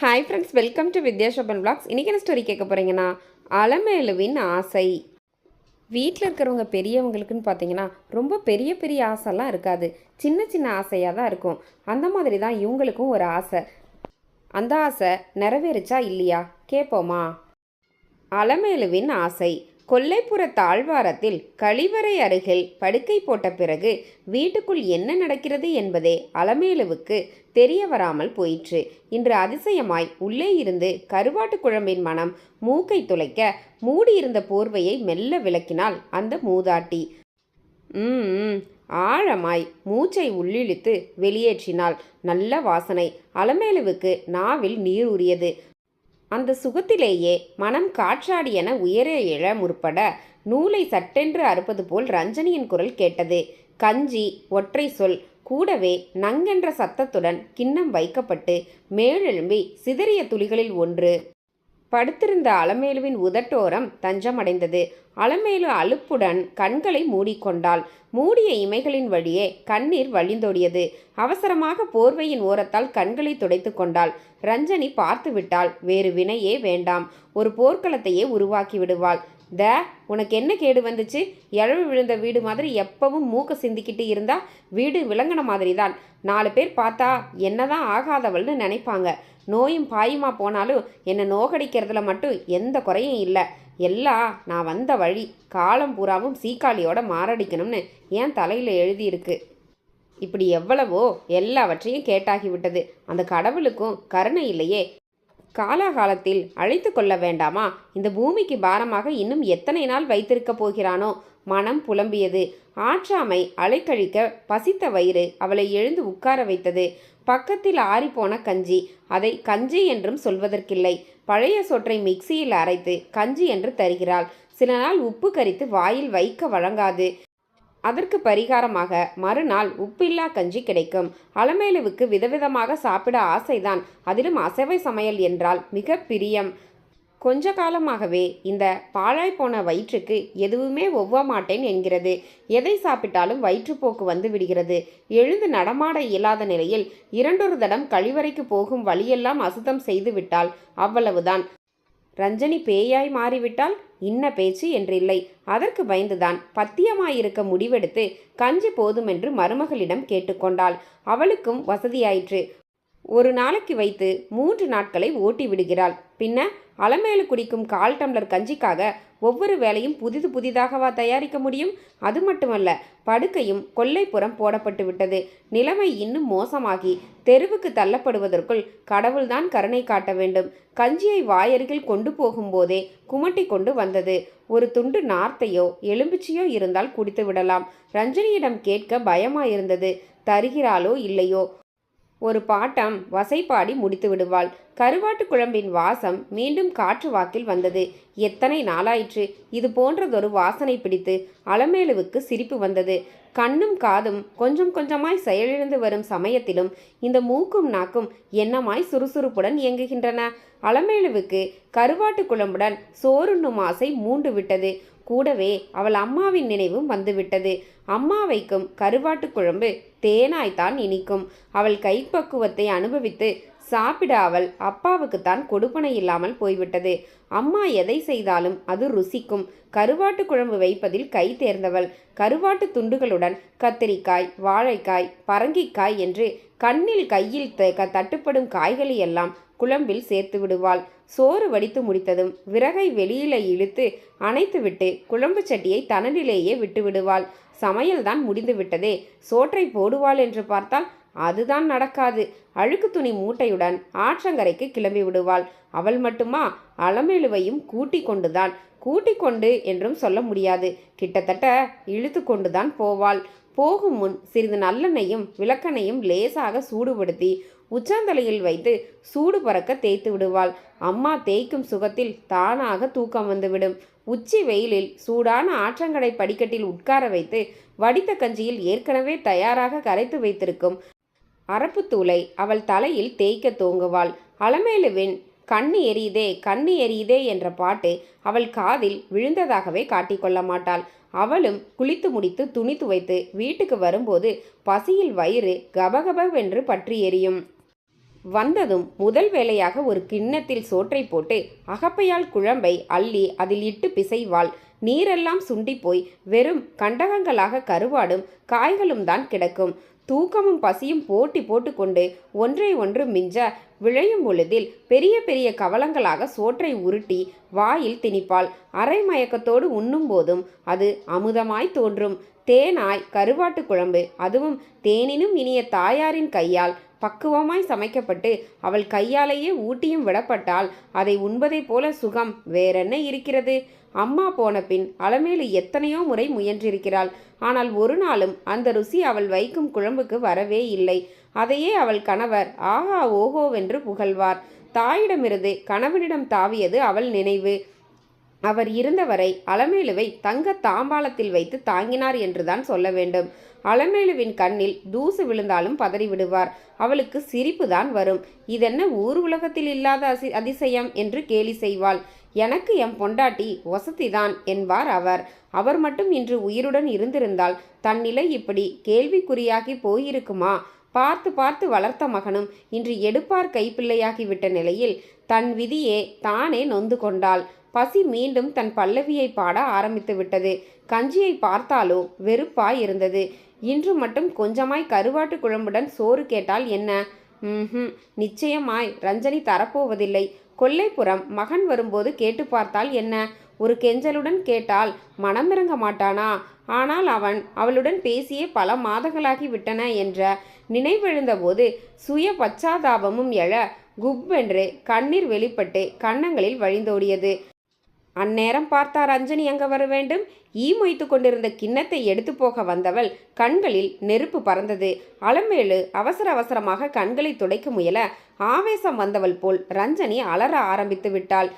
Hi friends welcome to Vidya Shoban vlogs இன்றைக்கி என்ன story கேட்க போகிறீங்கன்னா அலமேலுவின் ஆசை. வீட்டில் இருக்கிறவங்க பெரியவங்களுக்குன்னு பார்த்தீங்கன்னா ரொம்ப பெரிய பெரிய ஆசைலாம் இருக்காது. சின்ன சின்ன ஆசையாக தான் இருக்கும். அந்த மாதிரி தான் இவங்களுக்கும் ஒரு ஆசை. அந்த ஆசை நிறைவேறுச்சா இல்லையா? கேட்போமா அலமேலுவின் ஆசை. கொல்லைப்புற தாழ்வாரத்தில் கழிவறை அருகில் படுக்கை போட்ட பிறகு வீட்டுக்குள் என்ன நடக்கிறது என்பதே அலமேலுவுக்கு தெரிய வராமல் போயிற்று. இன்று அதிசயமாய் உள்ளே இருந்து கருவாட்டு குழம்பின் மனம் மூக்கை துளைக்க மூடியிருந்த போர்வையை மெல்ல விளக்கினாள் அந்த மூதாட்டி. ம் ம். ஆழமாய் மூச்சை உள்ளிழுத்து வெளியேற்றினாள். நல்ல வாசனை. அலமேலுவுக்கு நாவில் நீர் உரியது அந்த சுகத்திலேயே மனம் காற்றாடியென உயர எழ முற்பட நூலை சட்டென்று அறுப்பது போல் ரஞ்சனியின் குரல் கேட்டது. கஞ்சி ஒற்றை சொல் கூடவே நங்கென்ற சத்தத்துடன் கிண்ணம் வைக்கப்பட்டு மேலெழும்பி சிதறிய துளிகளில் ஒன்று. படுத்திருந்த அலமேலுவின் உதட்டோரம் தஞ்சமடைந்தது. அலமேலு அலுப்புடன் கண்களை மூடிக்கொண்டாள். மூடிய இமைகளின் வழியே கண்ணீர் வழிந்தோடியது. அவசரமாக போர்வையின் ஓரத்தால் கண்களை துடைத்து கொண்டாள். ரஞ்சனி பார்த்து விட்டாள் வேறு வினையே வேண்டாம். ஒரு போர்க்களத்தையே உருவாக்கி விடுவாள். த உனக்கு என்ன கேடு வந்துச்சு? எழவு விழுந்த வீடு மாதிரி எப்பவும் மூக்க சிந்திக்கிட்டு இருந்தா வீடு விளங்கின மாதிரி தான் நாலு பேர் பார்த்தா என்னதான் ஆகாதவள்னு நினைப்பாங்க. நோயும் பாயுமா போனாலும் என்னை நோகடிக்கிறதுல மட்டும் எந்த குறையும் இல்லை. எல்லாம் நான் வந்த வழி காலம் பூராவும் சீக்காளியோட மாரடிக்கணும்னு என் தலையில் எழுதியிருக்கு. இப்படி எவ்வளவோ எல்லாவற்றையும் கேட்டாகி விட்டது. அந்த கடவுளுக்கும் கருணை இல்லையே. காலாகாலத்தில் அழைத்து கொள்ள வேண்டாமா? இந்த பூமிக்கு பாரமாக இன்னும் எத்தனை நாள் வைத்திருக்கப் போகிறானோ? மனம் புலம்பியது. ஆற்றாமை அலைக்கழிக்க பசித்த வயிறு அவளை எழுந்து உட்கார வைத்தது. பக்கத்தில் ஆறிப்போன கஞ்சி. அதை கஞ்சி என்றும் சொல்வதற்கில்லை. பழைய சொற்றை மிக்சியில் அரைத்து கஞ்சி என்று தருகிறாள். சில நாள் உப்பு கரித்து வாயில் வைக்க வழங்காது. அதற்கு பரிகாரமாக மறுநாள் உப்பில்லா கஞ்சி கிடைக்கும். அலமேலுவுக்கு விதவிதமாக சாப்பிட ஆசைதான். அதிலும் அசைவை சமையல் என்றால் மிக பிரியம். கொஞ்ச காலமாகவே இந்த பாழாய்ப்போன வயிற்றுக்கு எதுவுமே ஒவ்வ மாட்டேன் என்கிறது. எதை சாப்பிட்டாலும் வயிற்றுப்போக்கு வந்து விடுகிறது. எழுந்து நடமாட இயலாத நிலையில் இரண்டொரு தடம் கழிவறைக்கு போகும் வழியெல்லாம் அசுத்தம் செய்துவிட்டால் அவ்வளவுதான். ரஞ்சனி பேயாய் மாறிவிட்டால் இன்ன பேச்சு என்றில்லை. அதற்கு பயந்துதான் பத்தியமாயிருக்க முடிவெடுத்து கஞ்சி போதுமென்று மருமகளிடம் கேட்டுக்கொண்டாள். அவளுக்கும் வசதியாயிற்று. ஒரு நாளைக்கு வைத்து மூன்று நாட்களை ஓட்டி விடுகிறாள் பின்ன அலமேலு குடிக்கும் கால் டம்ளர் கஞ்சிக்காக ஒவ்வொரு வேலையும் புதிது புதிதாகவா தயாரிக்க முடியும்? அது மட்டுமல்ல படுக்கையும் கொல்லைப்புறம் போடப்பட்டு விட்டது. நிலைமை இன்னும் மோசமாகி தெருவுக்கு தள்ளப்படுவதற்குள் கடவுள்தான் கருணை காட்ட வேண்டும். கஞ்சியை வாயருகில் கொண்டு போகும்போதே குமட்டி கொண்டு வந்தது. ஒரு துண்டு நார்த்தையோ எலும்பிச்சியோ இருந்தால் குடித்து விடலாம். ரஞ்சனியிடம் கேட்க பயமாயிருந்தது. தருகிறாளோ இல்லையோ? ஒரு பாட்டம் வசைப்பாடி முடித்து விடுவாள். கருவாட்டு குழம்பின் வாசம் மீண்டும் காற்று வாக்கில் வந்தது. எத்தனை நாளாயிற்று? இது போன்றதொரு வாசனை பிடித்து அலமேலுவுக்கு சிரிப்பு வந்தது. கண்ணும் காதும் கொஞ்சம் கொஞ்சமாய் செயலிழந்து வரும் சமயத்திலும் இந்த மூக்கும் நாக்கும் என்னமாய் சுறுசுறுப்புடன் இயங்குகின்றன. அலமேலுவுக்கு கருவாட்டு குழம்புடன் சோறுண்ணும் ஆசை மூண்டு விட்டது. கூடவே அவள் அம்மாவின் நினைவும் வந்துவிட்டது. அம்மா வைக்கும் கருவாட்டு குழம்பு தேனாய்த்தான் இனிக்கும். அவள் கைப்பக்குவத்தை அனுபவித்து சாப்பிட அவள் அப்பாவுக்குத்தான் கொடுப்பனை இல்லாமல் போய்விட்டது. அம்மா எதை செய்தாலும் அது ருசிக்கும். கருவாட்டு குழம்பு வைப்பதில் கை தேர்ந்தவள். கருவாட்டு துண்டுகளுடன் கத்திரிக்காய் வாழைக்காய் பரங்கிக்காய் என்று கண்ணில் கையில் த- தட்டுப்படும் காய்களை எல்லாம் குழம்பில் சேர்த்து விடுவாள். சோறு வடித்து முடித்ததும் விறகை வெளியில இழுத்து அணைத்துவிட்டு குழம்பு சட்டியை தனலிலேயே விட்டு விடுவாள். சமையல்தான் முடிந்து விட்டதே. சோற்றை போடுவாள் என்று பார்த்தால் அதுதான் நடக்காது. அழுக்கு துணி மூட்டையுடன் ஆற்றங்கரைக்கு கிளம்பி விடுவாள். அவள் மட்டுமா? அலமேலுவையும் கூட்டி கொண்டுதான். கூட்டி கொண்டு என்றும் சொல்ல முடியாது. கிட்டத்தட்ட இழுத்து கொண்டுதான் போவாள். போகும் முன் சிறிது நல்லெண்ணையும் விளக்கெண்ணையும் லேசாக சூடுபடுத்தி உச்சாந்தலையில் வைத்து சூடு பறக்க தேய்த்து விடுவாள். அம்மா தேய்க்கும் சுகத்தில் தானாக தூக்கம் வந்துவிடும். உச்சி வெயிலில் சூடான ஆற்றங்கடை படிக்கட்டில் உட்கார வைத்து வடித்த கஞ்சியில் ஏற்கனவே தயாராக கரைத்து வைத்திருக்கும் அரப்புத்தூளை அவள் தலையில் தேய்க்க தூங்குவாள். அலமேலுவின் கண்ணு எரியுதே கண்ணு எரியுதே என்ற பாட்டு அவள் காதில் விழுந்ததாகவே காட்டிக்கொள்ள மாட்டாள். அவளும் குளித்து முடித்து துணி துவைத்து வீட்டுக்கு வரும்போது பசியில் வயிறு கபகபவென்று பற்றி எரியும். வந்ததும் முதல் வேலையாக ஒரு கிண்ணத்தில் சோற்றை போட்டு அகப்பையால் குழம்பை அள்ளி அதில் இட்டு பிசைவாள். நீரெல்லாம் சுண்டி போய் வெறும் கண்டகங்களாக கருவாடும் காய்களும் தான் கிடக்கும். தூக்கமும் பசியும் போட்டி போட்டுக்கொண்டு ஒன்றை ஒன்று மிஞ்ச விழையும் பொழுதில் பெரிய பெரிய கவலங்களாக சோற்றை உருட்டி வாயில் திணிப்பாள். அரை மயக்கத்தோடு உண்ணும் போதும் அது அமுதமாய் தோன்றும். தேனாய் கருவாட்டு குழம்பு அதுவும் தேனினும் இனிய தாயாரின் கையால் பக்குவமாய் சமைக்கப்பட்டு அவள் கையாலேயே ஊட்டியும் விடப்பட்டால் அதை உண்பதைப் போல சுகம் வேறென்ன இருக்கிறது? அம்மா போன பின் அலமேலு எத்தனையோ முறை முயன்றிருக்கிறாள். ஆனால் ஒரு நாளும் அந்த ருசி அவள் வைக்கும் குழம்புக்கு வரவே இல்லை. அதையே அவள் கணவர் ஆஹா ஓஹோவென்று புகழ்வார். தாயிடமிருந்து கணவனிடம் தாவியது அவள் நினைவு. அவர் இருந்தவரை அலமேலுவை தங்க தாம்பாளத்தில் வைத்து தாங்கினார் என்றுதான் சொல்ல வேண்டும். அலமேலுவின் கண்ணில் தூசு விழுந்தாலும் பதறிவிடுவார். அவளுக்கு சிரிப்பு தான் வரும். இதென்ன ஊர் உலகத்தில் இல்லாத அசி அதிசயம் என்று கேலி செய்வாள். எனக்கு எம் பொண்டாட்டி வசதிதான் என்பார் அவர். அவர் மட்டும் இன்று உயிருடன் இருந்திருந்தால் தன்னிலை இப்படி கேள்விக்குறியாகி போயிருக்குமா? பார்த்து பார்த்து வளர்த்த மகனும் இன்று எடுப்பார் கைப்பிள்ளையாகிவிட்ட நிலையில் தன் விதியே தானே நொந்து கொண்டாள். பசி மீண்டும் தன் பல்லவியை பாட ஆரம்பித்து விட்டது. கஞ்சியை பார்த்தாலோ வெறுப்பாய் இருந்தது. இன்று மட்டும் கொஞ்சமாய் கருவாட்டு குழம்புடன் சோறு கேட்டால் என்ன? ம் நிச்சயமாய். ரஞ்சனி தரப்போவதில்லை. கொல்லைப்புறம் மகன் வரும்போது கேட்டு பார்த்தால் என்ன? ஒரு கெஞ்சலுடன் கேட்டால் மனமிறங்க மாட்டானா? ஆனால் அவன் அவளுடன் பேசியே பல மாதங்களாகி விட்டன என்ற நினைவெழுந்தபோது சுய பச்சாதாபமும் எழ குப்பென்று கண்ணீர் வெளிப்பட்டு கன்னங்களில் வழிந்தோடியது. அந்நேரம் பார்த்தார் அஞ்சனி அங்க வர வேண்டும். ஈ மொய்த்து கொண்டிருந்த கிண்ணத்தை எடுத்து போக வந்தவள் கண்களில் நெருப்பு பறந்தது. அலமேலு அவசர அவசரமாக கண்களை துடைக்க முயல ஆவேசம் வந்தவள் போல் ரஞ்சனி அலற ஆரம்பித்து விட்டாள்.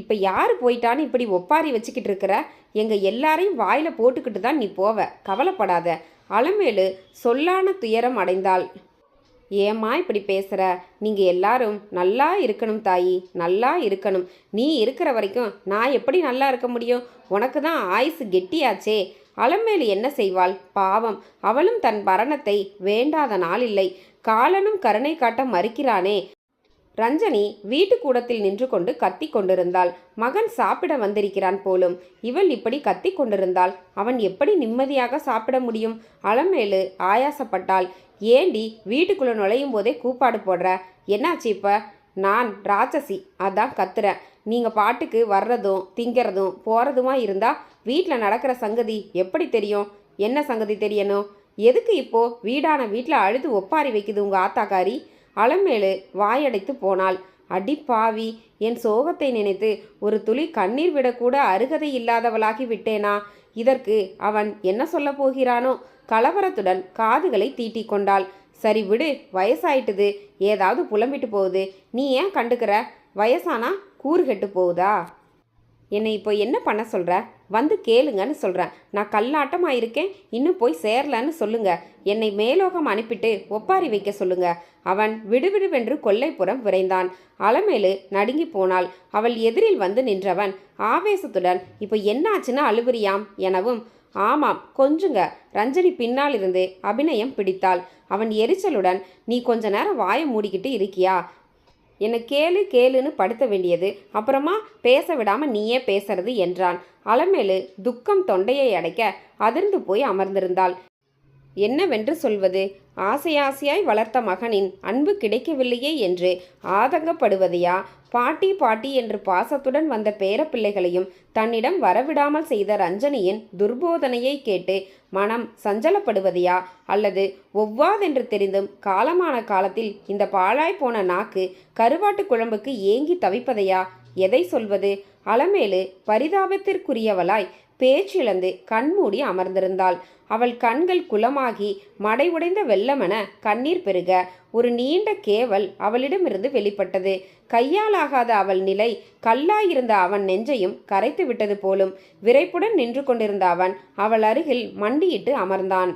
இப்போ யார் போயிட்டான்னு இப்படி ஒப்பாரி வச்சுக்கிட்டு இருக்கிற? எங்கள் எல்லாரையும் வாயில் போட்டுக்கிட்டு தான் நீ போவ. கவலைப்படாத. அலமேலு சொல்லான துயரம் அடைந்தாள். ஏம்மா இப்படி பேசுகிற நீங்கள் எல்லாரும் நல்லா இருக்கணும் தாயி நல்லா இருக்கணும். நீ இருக்கிற வரைக்கும் நான் எப்படி நல்லா இருக்க முடியும்? உனக்கு தான் ஆயுசு கெட்டியாச்சே. அலமேலு என்ன செய்வாள்? பாவம். அவளும் தன் மரணத்தை வேண்டாத நாள் இல்லை. காலனும் கருணை காட்ட மறுக்கிறானே. ரஞ்சனி வீட்டு கூடத்தில் நின்று கொண்டு கத்தி கொண்டிருந்தாள் மகன் சாப்பிட வந்திருக்கிறான் போலும். இவள் இப்படி கத்தி கொண்டிருந்தாள் அவன் எப்படி நிம்மதியாக சாப்பிட முடியும்? அலமேலு ஆயாசப்பட்டாள். ஏண்டி வீட்டுக்குள்ளே நுழையும் போதே கூப்பாடு போடுற? என்னாச்சு இப்போ? நான் ராட்சசி. அதான் கத்துறேன் நீங்கள் பாட்டுக்கு வர்றதும் திங்கிறதும் போகிறதுமா இருந்தால் வீட்டில் நடக்கிற சங்கதி எப்படி தெரியும்? என்ன சங்கதி தெரியணும்? எதுக்கு இப்போ வீடான வீட்டில் அழுது ஒப்பாரி வைக்குது உங்கள் ஆத்தாக்காரி? அலமேலு வாயடைத்து போனாள். அடி பாவி என் சோகத்தை நினைத்து ஒரு துளி கண்ணீர் விடக்கூட அருகதை இல்லாதவளாகி விட்டேனா? இதற்கு அவன் என்ன சொல்லப் போகிறானோ? கலவரத்துடன் காதுகளை தீட்டிக் கொண்டாள். சரி விடு வயசாயிட்டுது. ஏதாவது புலம்பிட்டு போகுது. நீ ஏன் கண்டுக்கிற? வயசானா கூறு கெட்டு போகுதா? என்னை இப்போ என்ன பண்ண சொல்கிற வந்து கேளுங்கன்னு சொல்கிறேன் நான் கல்லாட்டமாக இருக்கேன் இன்னும் போய் சேரலன்னு சொல்லுங்க. என்னை மேலோகம் அனுப்பிட்டு ஒப்பாரி வைக்க சொல்லுங்க. அவன் விடுவிடுவென்று கொல்லைப்புறம் விரைந்தான். அலமேலு நடுங்கி போனாள். அவள் எதிரில் வந்து நின்றவன் ஆவேசத்துடன் இப்போ என்னாச்சுன்னு அழுவுறியாம் எனவும் ஆமாம் கொஞ்சுங்க. ரஞ்சனி பின்னால் இருந்து அபிநயம் பிடித்தாள். அவன் எரிச்சலுடன் நீ கொஞ்ச நேரம் வாயை மூடிக்கிட்டு இருக்கியா? என்னை கேளு கேளுன்னு படுத்த வேண்டியது. அப்புறமா பேச விடாம நீயே பேசுறது என்றான். அலமேலு துக்கம் தொண்டையை அடைக்க அதிர்ந்து போய் அமர்ந்திருந்தாள். என்னவென்று சொல்வது? ஆசையாசையாய் வளர்த்த மகனின் அன்பு கிடைக்கவில்லையே என்று ஆதங்கப்படுவதையா? பாட்டி பாட்டி என்று பாசத்துடன் வந்த பேரப்பிள்ளைகளையும் தன்னிடம் வரவிடாமல் செய்த ரஞ்சனியின் துர்போதனையை கேட்டு மனம் சஞ்சலப்படுவதையா அல்லது ஒவ்வாதென்று தெரிந்தும் காலமான காலத்தில் இந்த பாழாய் போன நாக்கு கருவாட்டு குழம்புக்கு ஏங்கி தவிப்பதையா? எதை சொல்வது? அலமேலு பரிதாபத்திற்குரியவளாய் பேச்சிழந்து கண்மூடி அமர்ந்திருந்தாள். அவள் கண்கள் குளமாகி மடை உடைந்த வெள்ளமென கண்ணீர் பெருக ஒரு நீண்ட கேவல் அவளிடமிருந்து வெளிப்பட்டது. கையாலாகாத அவள் நிலை கல்லாயிருந்த அவன் நெஞ்சையும் கரைத்து விட்டது போலும் விரைப்புடன் நின்று கொண்டிருந்த அவன் அவள் அருகில் மண்டியிட்டு அமர்ந்தான்.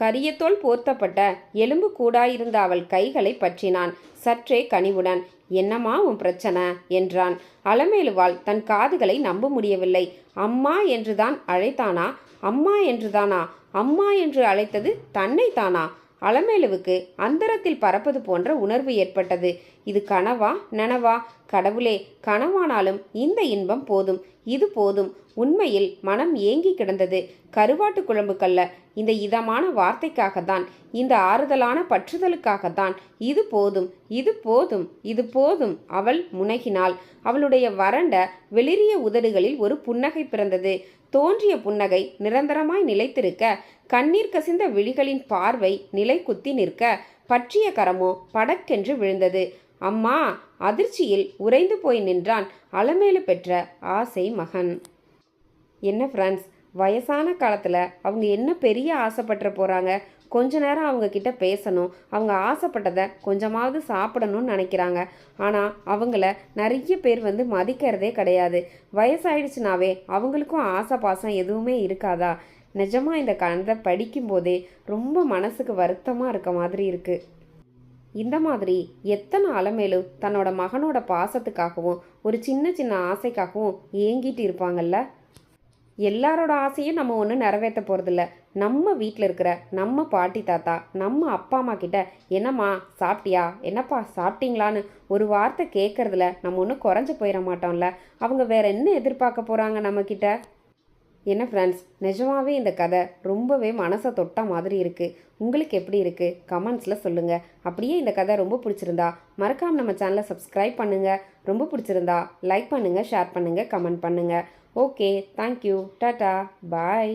கரியத்தோல் போர்த்தப்பட்ட எலும்பு கூடாயிருந்த அவள் கைகளை பற்றினான். சற்றே கனிவுடன் என்னம்மா உன் பிரச்சனை? என்றான். அலமேலுவாள் தன் காதுகளை நம்ப முடியவில்லை. அம்மா என்றுதான் அழைத்தானா? அம்மா என்றுதானா? அம்மா என்று அழைத்தது தன்னை தானா அலமேலுவுக்கு அந்தரத்தில் பறப்பது போன்ற உணர்வு ஏற்பட்டது. இது கனவா? நனவா? கடவுளே கனவானாலும் இந்த இன்பம் போதும். இது போதும். உண்மையில் மனம் ஏங்கி கிடந்தது. கருவாட்டு குழம்புக்கல்ல. இந்த இதமான வார்த்தைக்காகத்தான் இந்த ஆறுதலான பற்றுதலுக்காகத்தான். இது போதும் இது போதும் இது போதும் அவள் முனகினாள். அவளுடைய வறண்ட வெளிரிய உதடுகளில் ஒரு புன்னகை பிறந்தது. தோன்றிய புன்னகை நிரந்தரமாய் நிலைத்திருக்க கண்ணீர் கசிந்த விழிகளின் பார்வை நிலை குத்தி நிற்க பற்றிய கரமோ படக்கென்று விழுந்தது. அம்மா அதிர்ச்சியில் உறைந்து போய் நின்றான் அலமேலு பெற்ற ஆசை மகன். என்ன ஃப்ரெண்ட்ஸ் வயசான காலத்தில் அவங்க என்ன பெரிய ஆசைப்பட்டுற போகிறாங்க கொஞ்ச நேரம் அவங்கக்கிட்ட பேசணும். அவங்க ஆசைப்பட்டதை கொஞ்சமாவது சாப்பிடணும்னு நினைக்கிறாங்க. ஆனால் அவங்கள நிறைய பேர் வந்து மதிக்கிறதே கிடையாது. வயசாயிடுச்சுனாவே அவங்களுக்கும் ஆசை பாசம் எதுவுமே இருக்காதா? நிஜமாக இந்த கதை படிக்கும்போதே ரொம்ப மனசுக்கு வருத்தமாக இருக்க மாதிரி இருக்குது இந்த மாதிரி எத்தனை அலமேலும் தன்னோட மகனோட பாசத்துக்காகவும் ஒரு சின்ன சின்ன ஆசைக்காகவும் ஏங்கிட்டு இருப்பாங்கல்ல? எல்லாரோட ஆசையும் நம்ம ஒன்றும் நிறைவேற்ற போகிறதில்ல நம்ம வீட்டில் இருக்கிற நம்ம பாட்டி தாத்தா நம்ம அப்பா அம்மா கிட்ட என்னம்மா சாப்பிட்டியா? என்னப்பா சாப்பிட்டீங்களான்னு? ஒரு வார்த்தை கேட்கறதுல நம்ம ஒன்றும் குறைஞ்சு போயிட மாட்டோம்ல. அவங்க வேற என்ன எதிர்பார்க்க போகிறாங்க நம்மக்கிட்ட என்ன ஃப்ரெண்ட்ஸ் நிஜமாவே இந்த கதை ரொம்பவே மனசை தொட்ட மாதிரி இருக்குது உங்களுக்கு எப்படி இருக்குது கமெண்ட்ஸில் சொல்லுங்கள் அப்படியே இந்த கதை ரொம்ப பிடிச்சிருந்தா மறக்காமல் நம்ம சேனலை சப்ஸ்கிரைப் பண்ணுங்கள் ரொம்ப பிடிச்சிருந்தா லைக் பண்ணுங்கள் ஷேர் பண்ணுங்கள் கமெண்ட் பண்ணுங்கள் okay thank you tata bye